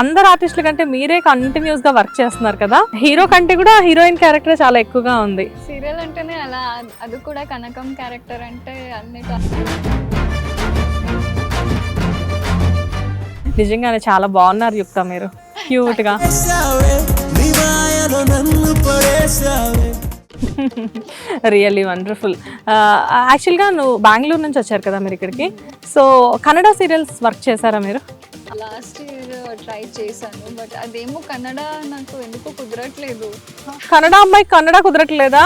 అందరు ఆర్టిస్టుల కంటే మీరే కంటిన్యూస్గా వర్క్ చేస్తున్నారు కదా. హీరో కంటే కూడా హీరోయిన్ క్యారెక్టర్ చాలా ఎక్కువగా ఉంది. సీరియల్ అంటేనే అలా అది కూడా కనకం క్యారెక్టర్ అంటే అన్ని నిజంగానే చాలా బాగున్నారు యుక్త మీరు. క్యూట్గా. రియల్లీ వండర్ఫుల్ యాక్చువల్గా నువ్వు బెంగళూరు నుంచి వచ్చారు కదా మీరు ఇక్కడికి. సో కన్నడ సీరియల్స్ వర్క్ చేశారా మీరు? లాస్ట్ ఇయర్ ట్రై చేశాను బట్ అదేమో కన్నడ నాకు ఎందుకు కుదరట్లేదు. కన్నడ అమ్మాయి కన్నడ కుదరట్లేదా?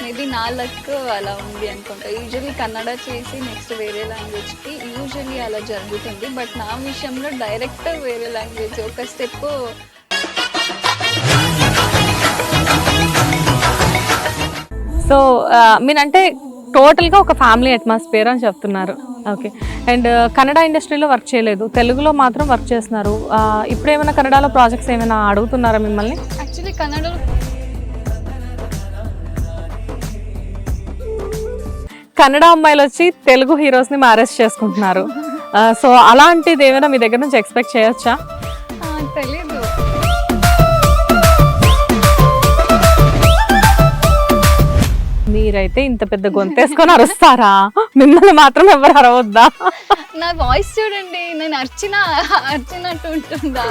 మేబీ నా లక్ అలా ఉంది అనుకుంటా. యూజువల్లీ కన్నడ చేసి నెక్స్ట్ వేరే లాంగ్వేజ్కి యూజువల్లీ అలా జరుగుతుంది బట్ నా విషయంలో డైరెక్ట్ వేరే లాంగ్వేజ్ ఒక స్టెప్ సో మీరంటే టోటల్గా ఒక ఫ్యామిలీ అట్మాస్ఫియర్ అని చెప్తున్నారు. ఓకే. అండ్ కన్నడ ఇండస్ట్రీలో వర్క్ చేయలేదు. తెలుగులో మాత్రం వర్క్ చేస్తున్నారు. ఇప్పుడు ఏమైనా కన్నడలో ప్రాజెక్ట్స్ ఏమైనా అడుగుతున్నారా మిమ్మల్ని? యాక్చువల్లీ కన్నడలో కన్నడ అమ్మాయిలు వచ్చి తెలుగు హీరోస్ని మ్యారేజ్ చేసుకుంటున్నారు. సో అలాంటిది ఏమైనా మీ దగ్గర నుంచి ఎక్స్పెక్ట్ చేయొచ్చా? ఆ, మీరైతే ఇంత పెద్ద గొంతేసుకొని అరుస్తారా? మిమ్మల్ని మాత్రం ఎవరు అరవద్దా? నా వాయిస్ చూడండి నేను అర్చిన అర్చినట్టు ఉంటుందా?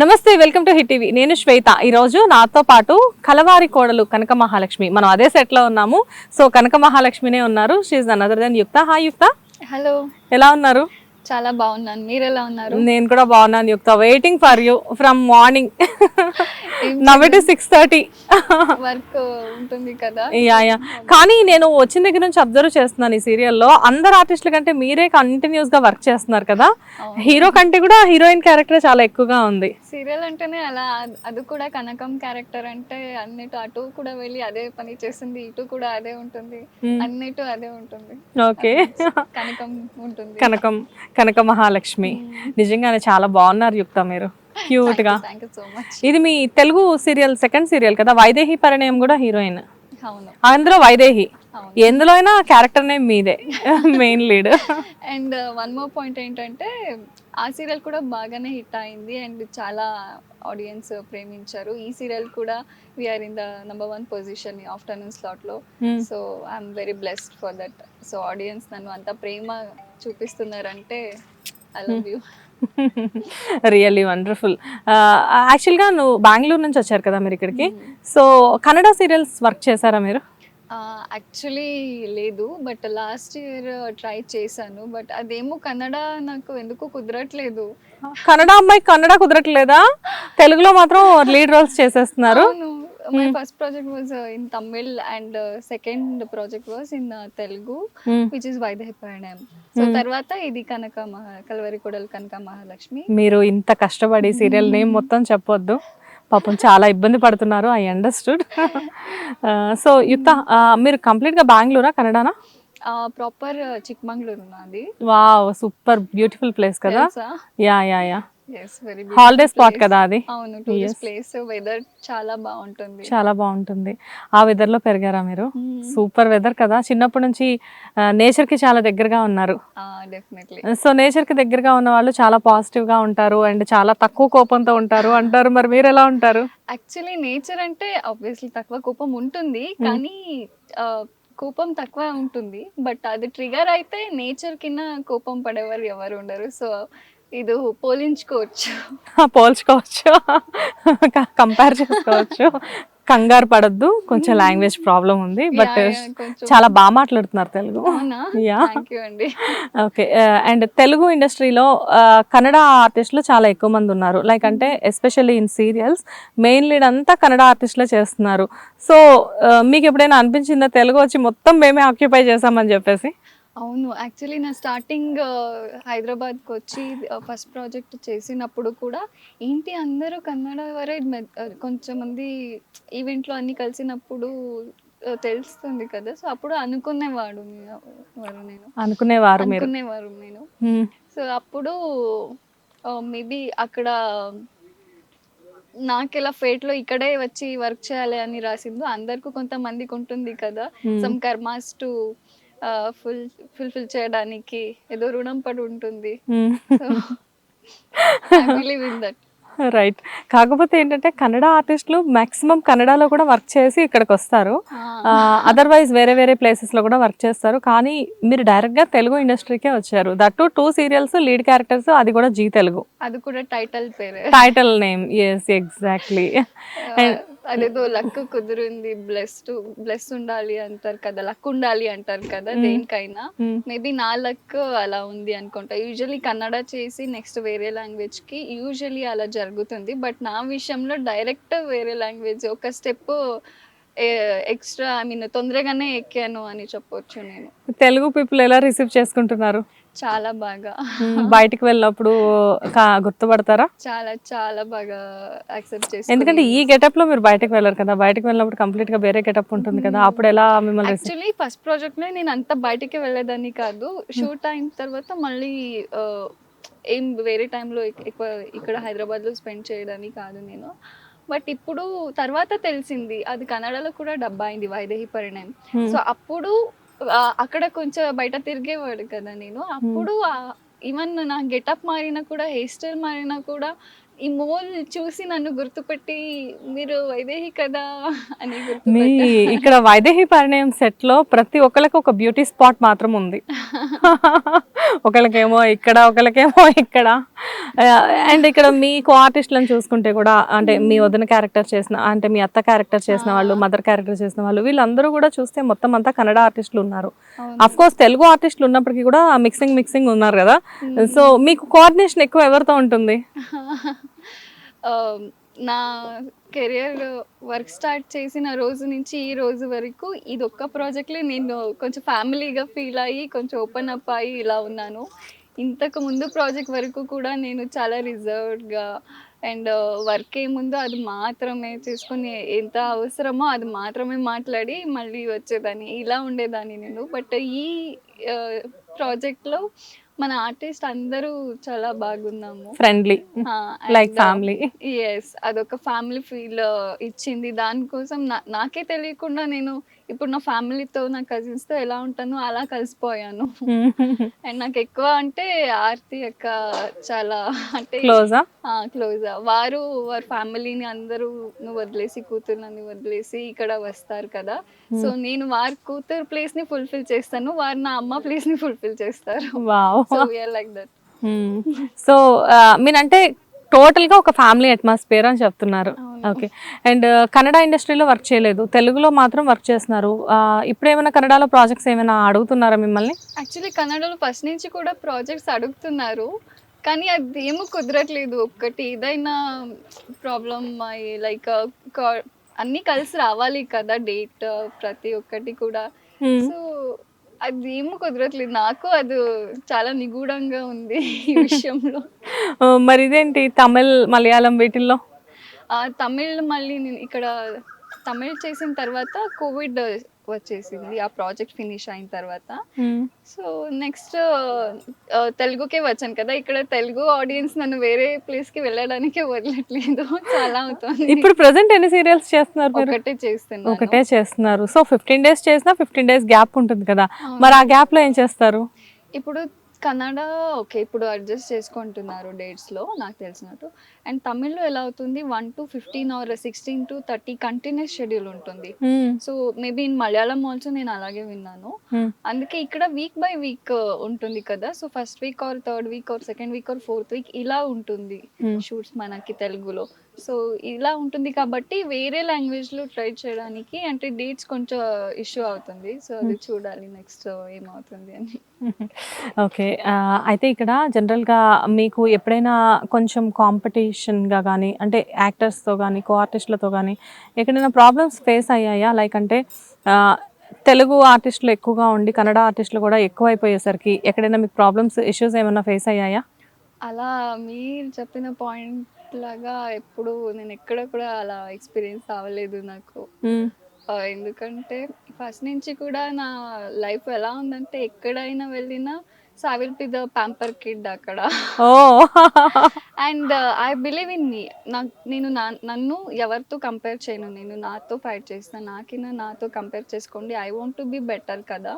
నమస్తే వెల్కమ్ టు హిట్ టీవీ. నేను శ్వేత. ఈ రోజు నాతో పాటు కలవారి కోడలు కనక మహాలక్ష్మి. మనం అదే సెట్లో ఉన్నాము. సో కనక మహాలక్ష్మినే ఉన్నారు. She another then Yukta hi Yukta hello ఎలా ఉన్నారు? చాలా బాగున్నాను. మీరు ఎలా ఉన్నారు? నేను కూడా బాగున్నాను Yukta. Waiting for you from morning now it six thirty work ఉంటుంది కదా? యా యా కానీ నేను వచ్చిన దగ్గర నుంచి అబ్జర్వ్ చేస్తున్నాను ఈ సీరియల్లో అందరు ఆర్టిస్టుల కంటే మీరే కంటిన్యూస్గా వర్క్ చేస్తున్నారు కదా? హీరో కంటే కూడా హీరోయిన్ క్యారెక్టర్ చాలా ఎక్కువగా ఉంది. సీరియల్ అంటేనే అలా అది కూడా కనకం క్యారెక్టర్ అంటే అన్నిటి అటు కూడా వెళ్ళి అదే పని చేస్తుంది ఇటు కూడా అదే ఉంటుంది అన్నిటి అదే ఉంటుంది. ఓకే. కనకం ఉంటుంది. కనకం కనక మహాలక్ష్మి. నిజంగానే చాలా బాగున్నారు యుక్త మీరు. క్యూట్గా. ఇది మీ తెలుగు సీరియల్ సెకండ్ సీరియల్ కదా? వైదేహి పరిణయం కూడా హీరోయిన్. అందులో వైదేహి. ఎందులో అయినా క్యారెక్టర్ నేమ్ మీదే main lead and one more point ఏంటంటే ఆ సీరియల్ కూడా బాగానే హిట్ అయింది అండ్ చాలా ఆడియన్స్ ప్రేమించారు. ఈ సీరియల్ కూడా we're in the number one position afternoon స్లాట్లో Hmm. So I'm very blessed for that so audience నన్ను అంత ప్రేమ చూపిస్తున్నారంటే I love you really wonderful యాక్చువల్గా నువ్వు బెంగళూరు నుంచి వచ్చారు కదా మీరు ఇక్కడికి. సో కన్నడ సీరియల్స్ వర్క్ చేశారా మీరు? యాక్చువల్లీ లేదు బట్ లాస్ట్ ఇయర్ ట్రై చేశాను. బట్ అదేమో కన్నడ నాకు ఎందుకు కుదరట్లేదు. కన్నడ అమ్మాయి కన్నడ కుదరట్లేదా? తెలుగులో మాత్రం లీడ్ రోల్స్ చేసేస్తున్నారు. My first project was in Tamil and second project was in Telugu Hmm. Which is Vaidehi Parinayam so తర్వాత ఇది కనక మహా కలవరి కొడలు కనక మహాలక్ష్మి. మీరు ఇంత కష్టపడి సీరియల్ నేమ్ మొత్తం చెప్పొద్దు. పాపం చాలా ఇబ్బంది పడుతున్నారు ఐ అండర్స్టూడ్ సో యుక్త మీరు కంప్లీట్గా బెంగళూరా కన్నడనా? ప్రాపర్ చిక్మంగళూరు నాది వావ్ సూపర్ బ్యూటిఫుల్ ప్లేస్ కదా? Yeah yeah yeah holiday spot కదా అది? ప్లేస్ వెదర్ చాలా బాగుంటుంది. చాలా బాగుంటుంది. ఆ వెదర్లో పెరిగారా మీరు. సూపర్ వెదర్ కదా. చిన్నప్పటి నుంచి నేచర్కి చాలా దగ్గరగా ఉన్నారు. సో నేచర్కి దగ్గరగా ఉన్న వాళ్ళు చాలా పాజిటివ్గా ఉంటారు అండ్ చాలా తక్కువ కోపంతో ఉంటారు అంటారు. మరి మీరు ఎలా ఉంటారు? యాక్చువల్లీ నేచర్ అంటే ఆబ్వియస్లీ తక్కువ కోపం ఉంటుంది కానీ కోపం తక్కువ ఉంటుంది. బట్ అది ట్రిగర్ అయితే నేచర్ కింద కోపం పడేవారు ఎవరు ఉండరు. సో ఇది పోలించుకోవచ్చు. పోల్చుకోవచ్చు. కంపేర్ చేసుకోవచ్చు. కంగారు పడద్దు. కొంచెం లాంగ్వేజ్ ప్రాబ్లం ఉంది. బట్. చాలా బాగా మాట్లాడుతున్నారు తెలుగు. యూ అండి. ఓకే అండ్ తెలుగు ఇండస్ట్రీలో కన్నడ ఆర్టిస్టులు చాలా ఎక్కువ మంది ఉన్నారు. లైక్ అంటే especially in serials main lead అంతా కన్నడ ఆర్టిస్టులే చేస్తున్నారు. సో మీకు ఎప్పుడైనా అనిపించిందా? తెలుగు వచ్చి మొత్తం మేమే ఆక్యుపై చేసామని చెప్పేసి. అవును యాక్చువల్లీ నా స్టార్టింగ్ హైదరాబాద్కి వచ్చి ఫస్ట్ ప్రాజెక్ట్ చేసినప్పుడు కూడా ఏంటి అందరూ కన్నడ వరే కొంచెం మంది ఈవెంట్లో అన్ని కలిసినప్పుడు తెలుస్తుంది కదా. సో అప్పుడు అనుకునేవాడు వారు నేను. అనుకునేవారు అనుకునేవారు నేను. సో అప్పుడు మేబీ అక్కడ నాకు ఇలా ఫేట్లో ఇక్కడే వచ్చి వర్క్ చేయాలి అని రాసిందో అందరికి కొంతమందికి ఉంటుంది కదా. Some karmas to full fulfil చేయడానికి ఏదో రుణం పడి ఉంటుంది. బిలీవ్ ఇన్ దట్ రైట్ కాకపోతే ఏంటంటే కన్నడ ఆర్టిస్టులు మాక్సిమం కన్నడలో కూడా వర్క్ చేసి ఇక్కడికి వస్తారు. అదర్వైజ్ వేరే వేరే ప్లేసెస్లో కూడా వర్క్ చేస్తారు. కానీ మీరు డైరెక్ట్గా తెలుగు ఇండస్ట్రీకే వచ్చారు. That two serials lead characters అది కూడా జీ తెలుగు. అది కూడా టైటిల్ పేరే. టైటిల్ నేమ్ ఎస్ ఎగ్జాక్ట్లీ అదేదో లక్ కుదిరింది బ్లెస్డ్ బ్లెస్ ఉండాలి అంటారు కదా లక్ ఉండాలి అంటారు కదా. దేనికైనా. మేబీ నా లక్ అలా ఉంది అనుకుంటా. యూజువలీ కన్నడ చేసి నెక్స్ట్ వేరే లాంగ్వేజ్కి యూజువలీ అలా జరుగుతుంది. బట్ నా విషయంలో డైరెక్ట్ వేరే లాంగ్వేజ్ ఒక స్టెప్ ఎక్స్ట్రా ఐ మీన్ తొందరగానే ఎక్కాను అని చెప్పొచ్చు నేను. తెలుగు పీపుల్ ఎలా రిసీవ్ చేసుకుంటున్నారు? చాలా బాగా. బయటికి వెళ్ళినప్పుడు గుర్తుపడతారా? చాలా చాలా బాగా యాక్సెప్ట్ చేసి ఎందుకంటే ఈ గెటప్లో మీరు బయటకు వెళ్ళరు కదా. బయటకు వెళ్ళినప్పుడు కంప్లీట్గా వేరే గెటప్ ఉంటుంది కదా. అప్పుడు ఎలా మిమ్మల్ని యాక్చువల్లీ ఫస్ట్ ప్రాజెక్ట్లో నేను అంత బయటికి వెళ్ళేదాన్ని కాదు. షూట్ అయిన తర్వాత మళ్ళీ ఏం వేరే టైంలో ఎక్కువ ఇక్కడ హైదరాబాద్లో స్పెండ్ చేయడానికి కాదు నేను. బట్ ఇప్పుడు తర్వాత తెలిసింది. అది కన్నడలో కూడా డబ్బా అయింది వైదేహి పరిణయం. సో అప్పుడు అక్కడ కొంచెం బయట తిరిగేవాడు కదా నేను. అప్పుడు ఈవెన్ నా గెటప్ మారినా కూడా హెయిర్ స్టైల్ మారినా కూడా ఈ మోల్ చూసి నన్ను గుర్తుపెట్టి మీరు వైదేహి కదా అని మీ ఇక్కడ వైదేహి పరిణయం సెట్లో ప్రతి ఒక్కరికి ఒక బ్యూటీ స్పాట్ మాత్రం ఉంది. ఒకరికేమో ఇక్కడ ఒకరికేమో ఇక్కడ. అండ్ ఇక్కడ మీ కో ఆర్టిస్ట్లను చూసుకుంటే కూడా అంటే మీ వదిన క్యారెక్టర్ చేసిన అంటే మీ అత్త క్యారెక్టర్ చేసిన వాళ్ళు మదర్ క్యారెక్టర్ చేసిన వాళ్ళు వీళ్ళందరూ కూడా చూస్తే మొత్తం అంతా కన్నడ ఆర్టిస్టులు ఉన్నారు. అఫ్ కోర్స్ తెలుగు ఆర్టిస్టులు ఉన్నప్పటికీ కూడా మిక్సింగ్ మిక్సింగ్ ఉన్నారు కదా. సో మీకు కోఆర్డినేషన్ ఎక్కువ ఎవరితో ఉంటుంది? Um, నా కెరియర్ వర్క్ స్టార్ట్ చేసిన రోజు నుంచి ఈ రోజు వరకు ఇది ఒక్క ప్రాజెక్ట్లో నేను కొంచెం ఫ్యామిలీగా ఫీల్ అయ్యి కొంచెం ఓపెన్ అప్ అయ్యి ఇలా ఉన్నాను. ఇంతకు ముందు ప్రాజెక్ట్ వరకు కూడా నేను చాలా రిజర్వ్డ్గా అండ్ వర్క్ ఏముందో అది మాత్రమే చేసుకొని ఎంత అవసరమో అది మాత్రమే మాట్లాడి మళ్ళీ వచ్చేదాన్ని ఇలా ఉండేదాన్ని నేను. బట్ ఈ uh, ప్రాజెక్ట్లో మన ఆర్టిస్ట్ అందరూ చాలా బాగున్నాము. ఫ్రెండ్లీ లైక్ ఫ్యామిలీ ఎస్ అదొక ఫ్యామిలీ ఫీల్ ఇచ్చింది. దానికోసం నాకే తెలియకుండా నేను ఇప్పుడు నా ఫ్యామిలీతో నా cousins తో ఎలా ఉంటానో అలా కలిసిపోయాను. అండ్ నాకు ఎక్కువ అంటే ఆర్తి అక్క చాలా అంటే క్లోజా క్లోజ్ వారు వారి ఫ్యామిలీని అందరూ నువ్వు వదిలేసి కూతుర్లని వదిలేసి ఇక్కడ వస్తారు కదా. సో నేను వారి కూతురు ప్లేస్ని ఫుల్ఫిల్ చేస్తాను వారు నా అమ్మ ప్లేస్ని ఫుల్ఫిల్ చేస్తారు wow so we're like that so మీరంటే టోటల్గా ఒక ఫ్యామిలీ అట్మాస్ఫియర్ అని చెప్తున్నారు. ఓకే. అండ్ కన్నడ ఇండస్ట్రీలో వర్క్ చేయలేదు. తెలుగులో మాత్రం వర్క్ చేస్తున్నారు. Uh, ఇప్పుడు ఏమైనా కన్నడలో ప్రాజెక్ట్స్ ఏమైనా అడుగుతున్నారా మిమ్మల్ని? యాక్చువల్లీ కన్నడలో ఫస్ట్ నుంచి కూడా ప్రాజెక్ట్స్ అడుగుతున్నారు. కానీ అది ఏమో కుదరట్లేదు. ఒక్కటి ఏదైనా ప్రాబ్లం లైక్ అన్నీ కలిసి రావాలి కదా డేట్ ప్రతి ఒక్కటి కూడా. Hmm. సో అది ఏమో కుదరట్లేదు. నాకు అది చాలా నిగూఢంగా ఉంది ఈ విషయంలో. మరి ఇదేంటి తమిళ్ మలయాళం వీటిల్లో? తమిళ్ మళ్ళీ నేను ఇక్కడ తమిళ్ చేసిన తర్వాత కోవిడ్ వచ్చేసింది ఆ ప్రాజెక్ట్ ఫినిష్ అయిన తర్వాత. సో నెక్స్ట్ తెలుగుకే వచ్చాను కదా. ఇక్కడ తెలుగు ఆడియన్స్ నన్ను వేరే ప్లేస్కి వెళ్ళడానికి వదలట్లేదు. చాలా అవుతుంది. ఇప్పుడు ప్రెసెంట్ ఎన్ని సీరియల్స్ చేస్తున్నారు ఒకటే చేస్తున్నాను. ఒకటే చేస్తున్నారు. సో ఫిఫ్టీన్ డేస్ చేసినా ఫిఫ్టీన్ డేస్ గ్యాప్ ఉంటుంది కదా. మరి ఆ గ్యాప్లో ఏం చేస్తారు? ఇప్పుడు కన్నడ ఓకే ఇప్పుడు అడ్జస్ట్ చేసుకుంటున్నారు డేట్స్లో నాకు తెలిసినట్టు. అండ్ తమిళ్ళో ఎలా అవుతుంది? One to fifteen or sixteen to thirty continues schedule ఉంటుంది. Hmm. So maybe in Malayalam also నేను అలాగే విన్నాను. Hmm. అందుకే ఇక్కడ వీక్ బై వీక్ ఉంటుంది కదా? So first week or third week or second week or fourth week ఇలా ఉంటుంది Hmm. షూట్స్ మనకి తెలుగులో. సో ఇలా ఉంటుంది కాబట్టి వేరే లాంగ్వేజ్లో ట్రై చేయడానికి అంటే డేట్స్ కొంచెం ఇష్యూ అవుతుంది. సో అది చూడాలి నెక్స్ట్ ఏమవుతుంది అని. ఓకే ఆ, అయితే ఇక్కడ జనరల్గా మీకు ఎప్పుడైనా కొంచెం కాంపిటీషన్గా కానీ అంటే యాక్టర్స్తో కానీ కో ఆర్టిస్టులతో కానీ ఎక్కడైనా ప్రాబ్లమ్స్ ఫేస్ అయ్యాయా? లైక్ అంటే తెలుగు ఆర్టిస్టులు ఎక్కువగా ఉండి కన్నడ ఆర్టిస్టులు కూడా ఎక్కువైపోయేసరికి ఎక్కడైనా మీకు ప్రాబ్లమ్స్ ఇష్యూస్ ఏమైనా ఫేస్ అయ్యాయా? అలా మీరు చెప్పిన పాయింట్ లాగా ఎప్పుడు నేను ఎక్కడ కూడా అలా ఎక్స్పీరియన్స్ అవ్వలేదు నాకు. ఆ, ఎందుకంటే ఫస్ట్ నుంచి కూడా నా లైఫ్ ఎలా ఉందంటే ఎక్కడైనా వెళ్ళినా so I will be the pamper kid అక్కడ. ఓ. And I believe in me నాకు నేను నా నన్ను ఎవరితో కంపేర్ చేయను. నేను నాతో ఫైట్ చేస్తాను నాకైనా నాతో కంపేర్ చేసుకోండి. I want to be better కదా.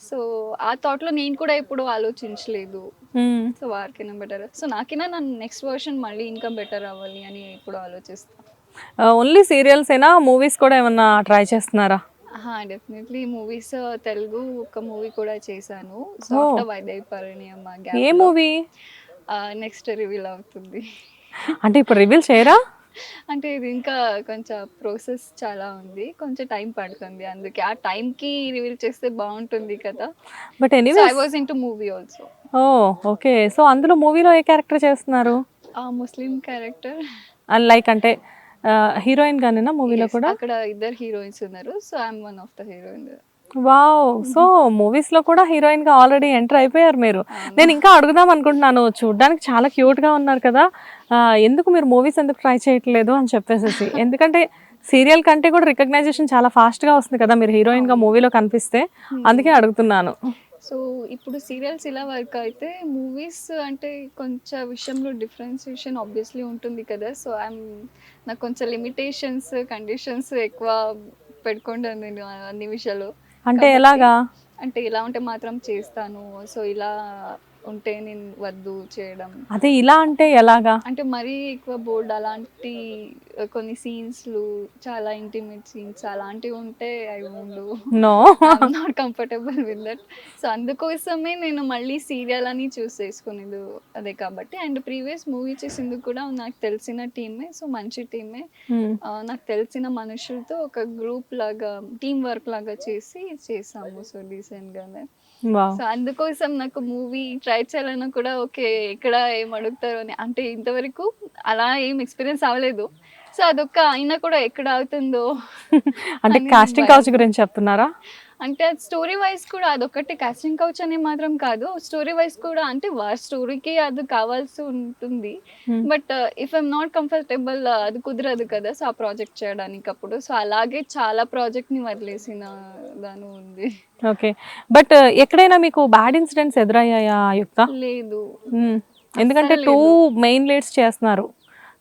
సో ఆ థాట్లో నేను కూడా ఎప్పుడు ఆలోచించలేదు. Hmm. సో వారికైనా బెటర్ సో నాకైనా నన్ను నెక్స్ట్ వర్షన్ మళ్ళీ ఇంకా బెటర్ అవ్వాలి అని ఇప్పుడు ఆలోచిస్తాను ఓన్లీ సీరియల్స్ ఏనా మూవీస్ కూడా ఏమన్నా ట్రై చేస్తున్నారా? డెఫినెట్లీ. మూవీస్ తెలుగు ఒక మూవీ కూడా చేశాను. సాఫ్ట్ పరిణయమ్మ ఏ మూవీ? నెక్స్ట్ రివీల్ అవుతుంది. అంటే ఇప్పుడు రివీల్ చేయరా? అంటే ఇది ఇంకా కొంచెం ప్రాసెస్ చాలా ఉంది. కొంచెం టైం పడుతుంది అందుకే. ఆ టైంకి రివీల్ చేస్తే బాగుంటుంది కదా. But anyway I was in two movie also oh okay. So అందులో మూవీలో ఏ క్యారెక్టర్ చేస్తున్నారు? ఆ ముస్లిం క్యారెక్టర్. లైక్ అంటే హీరోయిన్ గానేనా మూవీలో కూడా? అక్కడ ఇద్దరు హీరోయిన్స్ ఉన్నారు. So I'm one of the heroine wow! So మూవీస్లో కూడా హీరోయిన్గా ఆల్రెడీ ఎంటర్ అయిపోయారు మీరు. నేను ఇంకా అడుగుదాం అనుకుంటున్నాను. చూడడానికి చాలా క్యూట్గా ఉన్నారు కదా. ఎందుకు మీరు మూవీస్ ఎందుకు ట్రై చేయట్లేదు అని చెప్పేసి ఎందుకంటే సీరియల్ కంటే కూడా రికగ్నైజేషన్ చాలా ఫాస్ట్గా వస్తుంది కదా మీరు హీరోయిన్గా మూవీలో కనిపిస్తే. అందుకే అడుగుతున్నాను. సో ఇప్పుడు సీరియల్స్ ఇలా వర్క్ అయితే మూవీస్ అంటే కొంచెం విషయంలో డిఫరెన్సియేషన్ ఆబ్వియస్లీ ఉంటుంది కదా. సో ఐఎమ్ నాకు కొంచెం లిమిటేషన్స్ కండిషన్స్ ఎక్కువ పెట్టుకుంటాను నేను అన్ని విషయాలు అంటే ఎలాగా? అంటే ఇలా ఉంటే మాత్రం చేస్తాను. సో ఇలా ఉంటే నేను వద్దు చేయడం. అదే ఇలా అంటే ఎలాగా? అంటే మరీ ఎక్కువ బోర్డ్ అలాంటి కొన్ని సీన్స్లు చాలా ఇంటిమేట్ సీన్స్ అలాంటివి ఉంటే అవి ఉండు. No. Not comfortable with that so అందుకోసమే నేను మళ్ళీ సీరియల్ అని చూస్ చేసుకునేది అదే కాబట్టి. అండ్ ప్రీవియస్ మూవీ చేసింది కూడా నాకు తెలిసిన టీమే సో మంచి టీమే ఆ, నాకు తెలిసిన మనుషులతో ఒక గ్రూప్ లాగా టీం వర్క్ లాగా చేసి చేసాము. సో రీసెంట్ గానే సో అందుకోసం నాకు మూవీ ట్రై చేయాలన్నా కూడా ఓకే ఎక్కడ ఏం అడుగుతారు అని. అంటే ఇంతవరకు అలా ఏం ఎక్స్పీరియన్స్ అవ్వలేదు. సో అదొక్క అయినా కూడా ఎక్కడ అవుతుందో అంటే కాస్టింగ్. కౌచ్ గురించి చెప్తున్నారా? అంటే స్టోరీ వైజ్ కూడా అదొకటి కాస్టింగ్ కౌచ్ అనే మాత్రం కాదు. స్టోరీ వైజ్ కూడా అంటే వారి స్టోరీకి అది కావాల్సి ఉంటుంది. Hmm. But if I'm not comfortable అది కుదరదు కదా సో ఆ ప్రాజెక్ట్ చేయడానికి అప్పుడు. సో అలాగే చాలా ప్రాజెక్ట్ని వదిలేసిన దాని ఉంది. ఓకే. బట్ ఎక్కడైనా మీకు బ్యాడ్ ఇన్సిడెంట్స్ ఎదురయ్యాయా యుక్త లేదు. మ్మ్. ఎందుకంటే టూ మెయిన్ లీడ్స్ చేస్తున్నారు.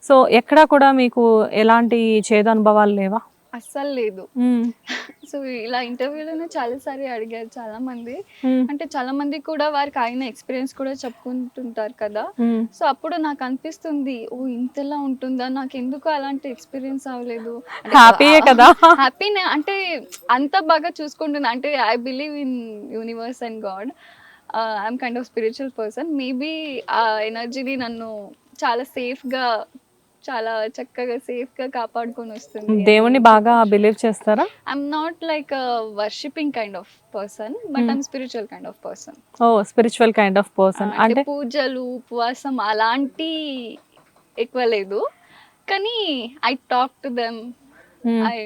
సో ఎక్కడా కూడా మీకు ఎలాంటి చేదు అనుభవాలు లేవా? అస్సలు లేదు. సో ఇలా ఇంటర్వ్యూలోనే చాలాసారి అడిగారు చాలా మంది. అంటే చాలా మంది కూడా వారికి అయిన ఎక్స్పీరియన్స్ కూడా చెప్పుకుంటుంటారు కదా. సో అప్పుడు నాకు అనిపిస్తుంది ఓ ఇంతలా ఉంటుందా? నాకు ఎందుకు అలాంటి ఎక్స్పీరియన్స్ అవ్వలేదు? హ్యాపీయే కదా. హ్యాపీనే అంటే అంత బాగా చూసుకుంటున్నా. అంటే I believe in universe and god I'm kind of spiritual person maybe ఆ ఎనర్జీని నన్ను చాలా సేఫ్గా చాలా చక్కగా సేఫ్గా కాపాడుకొని వస్తుంది. దేవుణ్ణి బాగా బిలీవ్ చేస్తారా? I'm not like worshipping kind of person but I'm spiritual kind of person oh spiritual kind of person అంటే పూజలు ఉపవాసం అలాంటి ఎక్కువ లేదు. కానీ I talk to them. I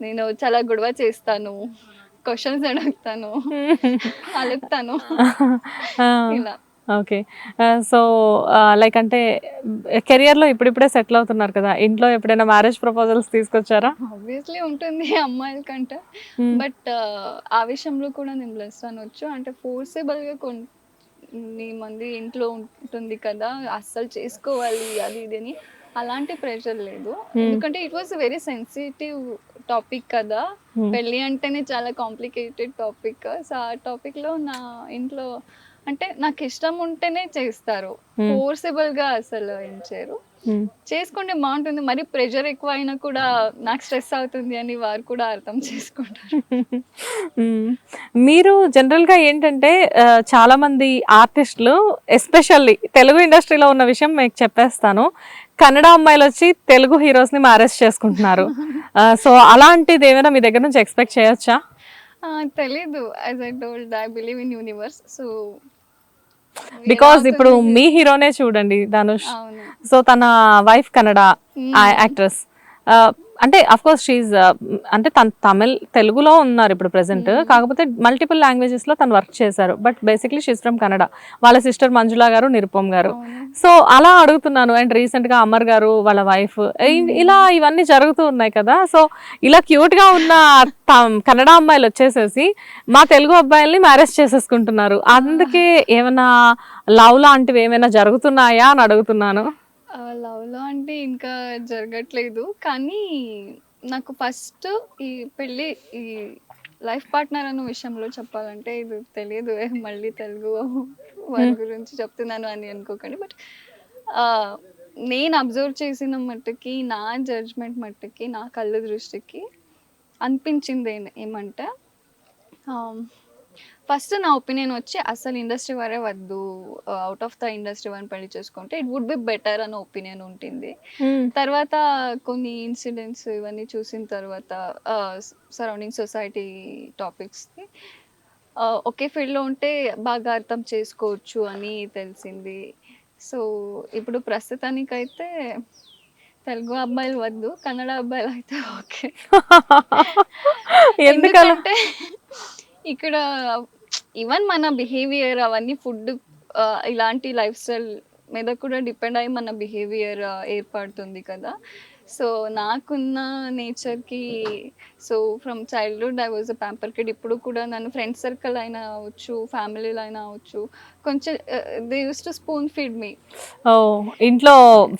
నేను చాలా గొడవ చేస్తాను. క్వశ్చన్స్ అడుగుతాను. అలుగుతాను ఇలా. ఓకే సో లైక్ అంటే కెరియర్లో ఇప్పుడిప్పుడే సెటిల్ అవుతున్నారు కదా. ఇంట్లో ఎప్పుడైనా మ్యారేజ్ ప్రపోజల్స్ తీసుకొచ్చారా? ఆబ్వియస్లీ ఉంటుంది అమ్మాయిల కంటే Hmm. బట్ ఆ విషయంలో కూడా నేను బ్లెస్ అనొచ్చు. అంటే ఫోర్సేబుల్గా కొన్ని మంది ఇంట్లో ఉంటుంది కదా అస్సలు చేసుకోవాలి అది ఇది అని అలాంటి ప్రెషర్ లేదు. ఎందుకంటే it was very sensitive topic కదా. Hmm. పెళ్ళి అంటేనే చాలా కాంప్లికేటెడ్ టాపిక్ సో ఆ టాపిక్లో నా ఇంట్లో అంటే నాకు ఇష్టం ఉంటేనే చేస్తారు. ఫోర్సేబుల్గా అసలు ఏం చేయరు. చేసుకుంటే బాగుంటుంది మరి ప్రెషర్ ఎక్కువ అయినా కూడా నాకు స్ట్రెస్ అవుతుంది అని వారు కూడా అర్థం చేసుకుంటారు. మీరు జనరల్గా ఏంటంటే చాలా మంది ఆర్టిస్టులు ఎస్పెషల్లీ తెలుగు ఇండస్ట్రీలో ఉన్న విషయం మీకు చెప్పేస్తాను. కన్నడ అమ్మాయిలు వచ్చి తెలుగు హీరోస్ని మ్యారేజ్ చేసుకుంటున్నారు. సో అలాంటిది ఏమైనా మీ దగ్గర నుంచి ఎక్స్పెక్ట్ చేయొచ్చా? తెలీదు. As I told I believe in universe so because ఇప్పుడు మీ హీరోనే చూడండి ధనుష్. సో తన వైఫ్ కన్నడ యాక్ట్రెస్ అంటే అఫ్ కోర్స్ షీఈ్ అంటే తన తమిళ్ తెలుగులో ఉన్నారు ఇప్పుడు ప్రెసెంట్ కాకపోతే మల్టిపుల్ లాంగ్వేజెస్లో తను వర్క్ చేశారు. But basically she's from Kannada వాళ్ళ సిస్టర్ మంజులా గారు నిరుపమ్ గారు. సో అలా అడుగుతున్నాను. అండ్ రీసెంట్గా అమర్ గారు వాళ్ళ వైఫ్ ఇలా ఇవన్నీ జరుగుతూ ఉన్నాయి కదా. సో ఇలా క్యూట్గా ఉన్న కన్నడ అమ్మాయిలు వచ్చేసేసి మా తెలుగు అబ్బాయిల్ని మ్యారేజ్ చేసేసుకుంటున్నారు. అందుకే ఏమైనా లవ్ లాంటివి ఏమైనా జరుగుతున్నాయా అని అడుగుతున్నాను. లవ్లో అంటే ఇంకా జరగట్లేదు. కానీ నాకు ఫస్ట్ ఈ పెళ్ళి ఈ లైఫ్ పార్ట్నర్ అన్న విషయంలో చెప్పాలంటే ఇది తెలియదు. మళ్ళీ తెలుగు వారి గురించి చెప్తున్నాను అని అనుకోకండి. బట్ నేను అబ్జర్వ్ చేసిన మట్టుకి నా జడ్జ్మెంట్ మట్టుకి నా కళ్ళు దృష్టికి అనిపించింది ఏమంటే ఫస్ట్ నా ఒపీనియన్ వచ్చి అసలు ఇండస్ట్రీ వారే వద్దు అవుట్ ఆఫ్ ద ఇండస్ట్రీ వారిని పెళ్ళి చేసుకుంటే ఇట్ వుడ్ బి బెటర్ అనే ఒపీనియన్ ఉంటుంది తర్వాత కొన్ని ఇన్సిడెంట్స్ ఇవన్నీ చూసిన తర్వాత సరౌండింగ్ సొసైటీ టాపిక్స్ని ఒకే ఫీల్డ్లో ఉంటే బాగా అర్థం చేసుకోవచ్చు అని తెలిసింది. సో ఇప్పుడు ప్రస్తుతానికైతే తెలుగు అబ్బాయిలు వద్దు కన్నడ అబ్బాయిలు అయితే ఓకే. ఎందుకంటే ఇక్కడ ఈవెన్ మన బిహేవియర్ అవన్నీ ఫుడ్ ఇలాంటి లైఫ్ స్టైల్ మీద కూడా డిపెండ్ అయ్యి మన బిహేవియర్ ఏర్పడుతుంది కదా. సో నాకున్న నేచర్కి so from childhood I was a pamper kid ఇప్పుడు కూడా నన్ను ఫ్రెండ్ సర్కిల్ అయినా అవచ్చు ఫ్యామిలీలో అయినా అవచ్చు కొంచెం they use to spoon feed me oh ఇంట్లో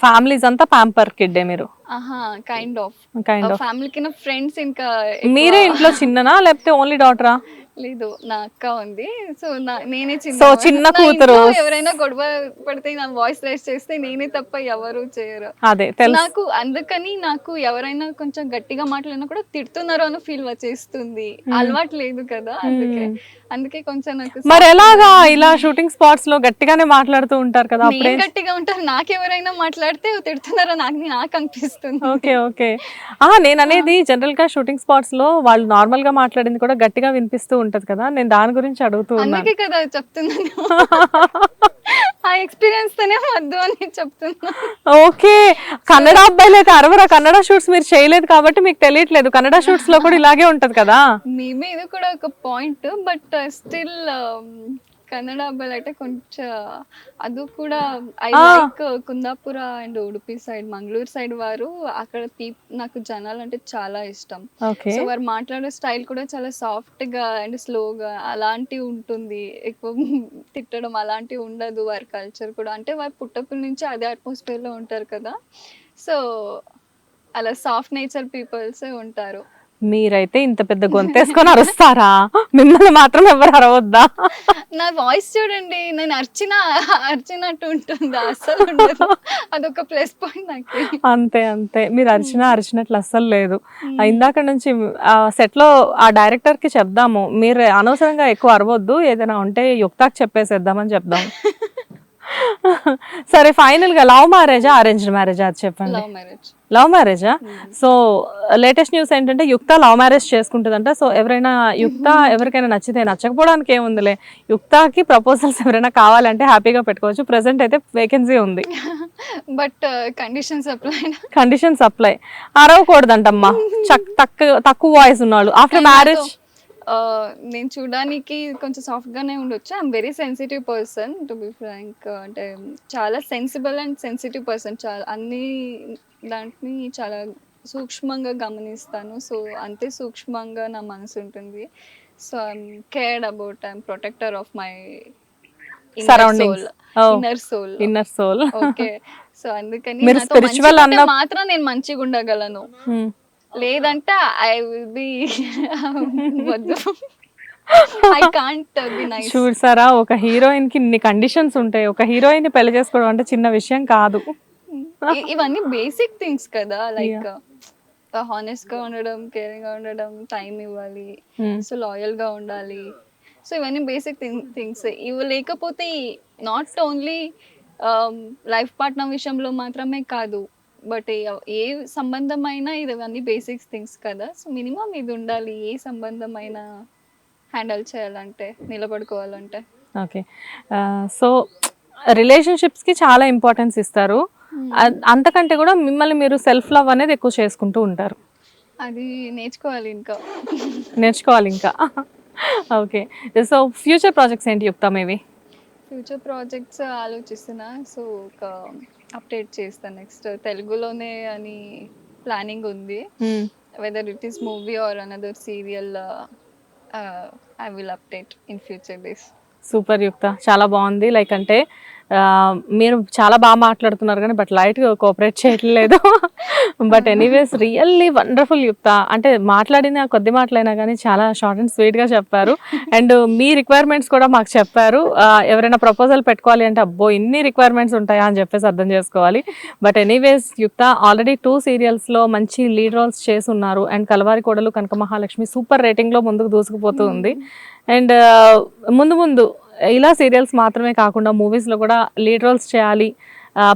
ఫ్యామిలీస్ అంతా ప్యాంపర్ కిడ్డే మీరు? ఆహా kind of kind of family కింద ఫ్రెండ్స్ ఇంకా మీరే ఇంట్లో చిన్ననా లేకపోతే ఓన్లీ డాటరా లేదు నా అక్క ఉంది. సో నా నేనే చిన్న So, చిన్న నా కూతురు. ఎవరైనా గొడవ పడితే నా వాయిస్ రైస్ చేస్తే నేనే తప్ప ఎవరు చేయరు. అదే నాకు అందుకని నాకు ఎవరైనా కొంచెం గట్టిగా మాట్లాడినా కూడా తిడుతున్నారు అని ఫీల్ వచ్చేస్తుంది. అలవాటు లేదు కదా అందుకే. అందుకే కొంచెం నాకు మరి ఎలాగా ఇలా షూటింగ్ స్పాట్స్లో గట్టిగానే మాట్లాడుతూ ఉంటారు కదా అప్పుడే? నేను గట్టిగా ఉంటాను. నాకెవరైనా మాట్లాడితే తిడుతున్నారో నాకు నాకు అనిపిస్తుంది. Okay okay. ఆ నేను అనేది జనరల్గా షూటింగ్ స్పాట్స్లో వాళ్ళు నార్మల్గా మాట్లాడింది కూడా గట్టిగా వినిపిస్తూ ఉంటది కదా. నేను దాని గురించి అడుగుతూ ఉన్నాను. అందుకే కదా చెప్తున్నాను. ఆ ఎక్స్పీరియన్స్ తోనే వద్దు అని చెప్తున్నా. ఓకే. కన్నడ అబ్బాయిలు అయితే అరవరా? కన్నడ షూట్స్ మీరు చేయలేదు కాబట్టి మీకు తెలియట్లేదు. కన్నడ షూట్స్లో కూడా ఇలాగే ఉంటది కదా? మేబీ ఇది కూడా ఒక పాయింట్ బట్ స్టిల్ కన్నడ అబ్బాయిలు అయితే కొంచెం అది కూడా I. Like Kundapura and Udupi side Mangaluru side వారు అక్కడ నాకు జనాలు అంటే చాలా ఇష్టం. సో వారు మాట్లాడే స్టైల్ కూడా చాలా సాఫ్ట్గా అండ్ స్లోగా అలాంటి ఉంటుంది. ఎక్కువ తిట్టడం అలాంటివి ఉండదు వారి కల్చర్ కూడా. అంటే వారు పుట్టకుల నుంచి అదే atmosphere లో ఉంటారు కదా. సో అలా సాఫ్ట్ నేచర్ పీపుల్సే ఉంటారు. మీరైతే ఇంత పెద్ద గొంతేసుకొని అరుస్తారా? మిమ్మల్ని మాత్రం ఎవరు అరవద్దా? నా వాయిస్ చూడండి నేను అర్చిన అర్చినట్టు ఉంటుంది అసలు అదొక ప్లస్ పాయింట్ నాకు. అంతే అంతే. మీరు అరిచినా అరిచినట్లు అస్సలు లేదు. ఆ ఇందాక నుంచి ఆ సెట్లో ఆ డైరెక్టర్కి చెప్దాము. మీరు అనవసరంగా ఎక్కువ అరవద్దు. ఏదైనా ఉంటే యుక్తాకి చెప్పేసేద్దామని చెప్దాం. సరే ఫైనల్గా లవ్ మ్యారేజా అరేంజ్డ్ మ్యారేజా అది చెప్పండి. Love marriage. లవ్ మ్యారేజా సో లేటెస్ట్ న్యూస్ ఏంటంటే యుక్త లవ్ మ్యారేజ్ చేసుకుంటుందంట. సో ఎవరైనా యుక్త ఎవరికైనా నచ్చితే నచ్చకపోవడానికి ఏముందిలే. యుక్తకి ప్రపోజల్స్ ఎవరైనా కావాలంటే హ్యాపీగా పెట్టుకోవచ్చు. ప్రెసెంట్ అయితే వేకెన్సీ ఉంది. But conditions apply conditions apply అరవకూడదంటమ్మా. తక్కువ తక్కువ వాయిస్ ఉన్నాడు. ఆఫ్టర్ మ్యారేజ్ నేను చూడడానికి కొంచెం సాఫ్ట్ గానే ఉండొచ్చు. I'm very sensitive person to be frank అంటే చాలా సెన్సిబుల్ అండ్ సెన్సిటివ్ పర్సన్ చాలా అన్ని దాంట్ని చాలా సూక్ష్మంగా గమనిస్తాను. సో అంతే సూక్ష్మంగా నా మనసు ఉంటుంది. So I'm cared about I'm protector of my. Oh. Inner soul. Inner soul. Okay. So అందుకని మీరు అన్న- మాత్రం నేను మంచిగా ఉండగలను. లేదంటే ఐ విల్ బి వద్దు. I can't be nice. చూసారా ఒక హీరోయిన్కి ఇన్ని కండిషన్స్ ఉంటాయి. ఒక హీరోయిన్ని పెళ్ళి చేసుకోవడం అంటే చిన్న విషయం కాదు. ఇవన్నీ బేసిక్ థింగ్స్ కదా. లైక్ హానెస్ట్గా ఉండడం కేరింగ్గా ఉండడం టైం ఇవ్వాలి. సో లాయల్గా ఉండాలి. సో ఇవన్నీ బేసిక్ థింగ్స్ ఇవి లేకపోతే నాట్ ఓన్లీ లైఫ్ పార్ట్నర్ విషయంలో మాత్రమే కాదు బట్ ఏ సంబంధమైనా ఇవన్నీ బేసిక్స్ థింగ్స్ కదా. సో మినిమం ఇది ఉండాలి. ఏ సంబంధమైనా హ్యాండిల్ చేయాలంటే నిలబడుకోవాలంటే. ఓకే సో రిలేషన్షిప్స్కి చాలా ఇంపార్టెన్స్ ఇస్తారు. అంతకంటే కూడా మిమ్మల్ని మీరు సెల్ఫ్ లవ్ అనేది ఎక్కువ చేసుకుంటూ ఉంటారు. అది నేర్చుకోవాలి ఇంకా. నేర్చుకోవాలి ఇంకా. ఓకే. సో ఫ్యూచర్ ప్రాజెక్ట్స్ ఏంటి యుక్త మేవి ఫ్యూచర్ ప్రాజెక్ట్స్ ఆలోచిస్తున్నా. సో ఒక అప్డేట్ చేస్తాను నెక్స్ట్ తెలుగులోనే అని ప్లానింగ్ ఉంది. Whether it is movie or another serial I will update in future days super Yukta చాలా బాగుంది. లైక్ అంటే మీరు చాలా బాగా మాట్లాడుతున్నారు కానీ బట్ లైట్ కోఆపరేట్ చేయట్లేదు. But anyways really wonderful Yukta అంటే మాట్లాడిన కొద్ది మాటలైనా కానీ చాలా షార్ట్ అండ్ స్వీట్గా చెప్పారు. అండ్ మీ రిక్వైర్మెంట్స్ కూడా మాకు చెప్పారు. ఎవరైనా ప్రపోజల్ పెట్టుకోవాలి అంటే అబ్బో ఇన్ని రిక్వైర్మెంట్స్ ఉంటాయా అని చెప్పేసి అర్థం చేసుకోవాలి. But anyways Yukta already two సీరియల్స్లో మంచి లీడ్ రోల్స్ చేసి ఉన్నారు. అండ్ కలవారి కోడలు కనక మహాలక్ష్మి సూపర్ రేటింగ్లో ముందుకు దూసుకుపోతూ ఉంది. అండ్ ముందు ముందు ఇలా సీరియల్స్ మాత్రమే కాకుండా మూవీస్లో కూడా లీడ్ రోల్స్ చేయాలి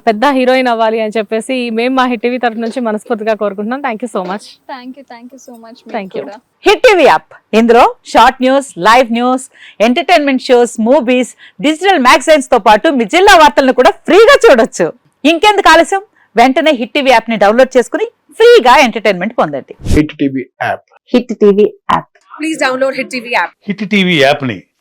పెద్ద హీరోయిన్ అవ్వాలి అని చెప్పేసి మేము మా హిట్ టీవీ తరఫు నుంచి మనస్ఫూర్తిగా కోరుకుంటున్నాం. Thank you so much thank you thank you so much you. కూడా. Hit TV app. ఇందులో short news live news entertainment shows movies digital మ్యాగజైన్స్తో పాటు మీ జిల్లా వార్తలను కూడా ఫ్రీగా చూడొచ్చు. ఇంకెందుకు ఆలస్యం? వెంటనే హిట్ టీవీ యాప్ని డౌన్లోడ్ చేసుకుని ఫ్రీగా ఎంటర్టైన్మెంట్ పొందండి. Hit TV app. Hit TV app. Hit TV యాప్ని